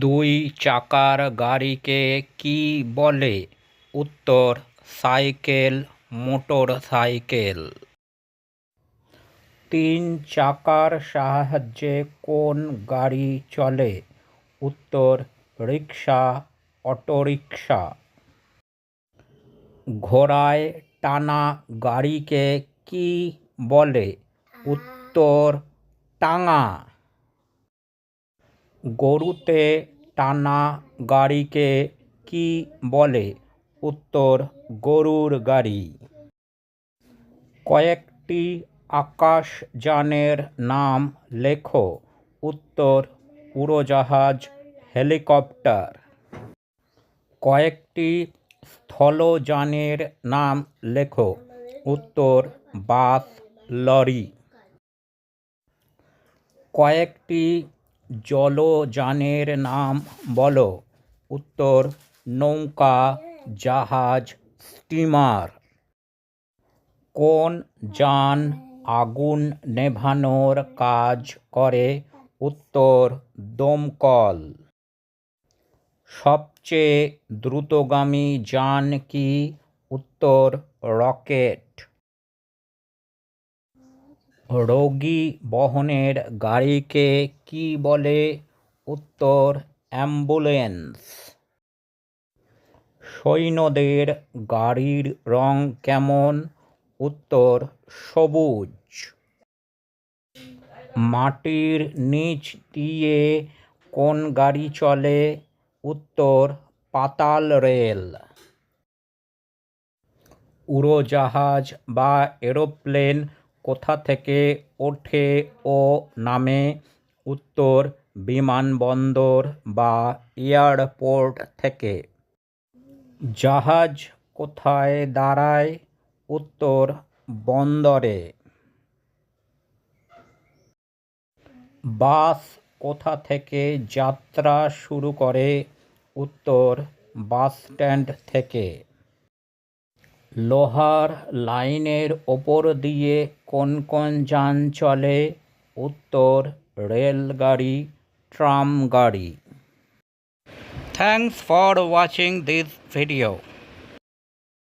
দুই চাকার গাড়িকে কি বলে? উত্তর, সাইকেল মোটর সাইকেল তিন চাকার সাহায্যে কোন গাড়ি চলে? উত্তর, রিক্সা, অটোরিক্সা। ঘোড়ায় টানা গাড়িকে কি বলে? উত্তর, টাঙা। গরুতে টানা গাড়িকে কি বলে? উত্তর, গরুর গাড়ি। কয়েকটি আকাশযানের নাম লেখো। উত্তর, উড়োজাহাজ, হেলিকপ্টার। কয়েকটি স্থলযানের নাম লেখো। উত্তর, বাস, লরি। কয়েকটি জলযানের নাম বলো। উত্তর, নৌকা, জাহাজ, স্টিমার। কোন যান আগুন নেভানোর কাজ করে? উত্তর, দমকল। সবচেয়ে দ্রুতগামী যান কি? উত্তর, রকেট। রোগী বহনের গাড়িকে কি বলে? উত্তর, অ্যাম্বুলেন্স। সৈন্যদের গাড়ির রং কেমন? উত্তর, সবুজ। মাটির নিচ দিয়ে কোন গাড়ি চলে? উত্তর, পাতাল রেল। উড়োজাহাজ বা এরোপ্লেন কোথা থেকে ওঠে ও নামে উত্তর বিমানবন্দর বা এয়ারপোর্ট থেকে? জাহাজ কোথায় দাঁড়ায়? উত্তর বন্দরে। বাস কোথা থেকে যাত্রা শুরু করে? উত্তর বাসস্ট্যান্ড থেকে। লোহার লাইনের ওপর দিয়ে কোন কোন যান চলে? উত্তর, রেলগাড়ি ট্রাম গাড়ি thanks for watching this video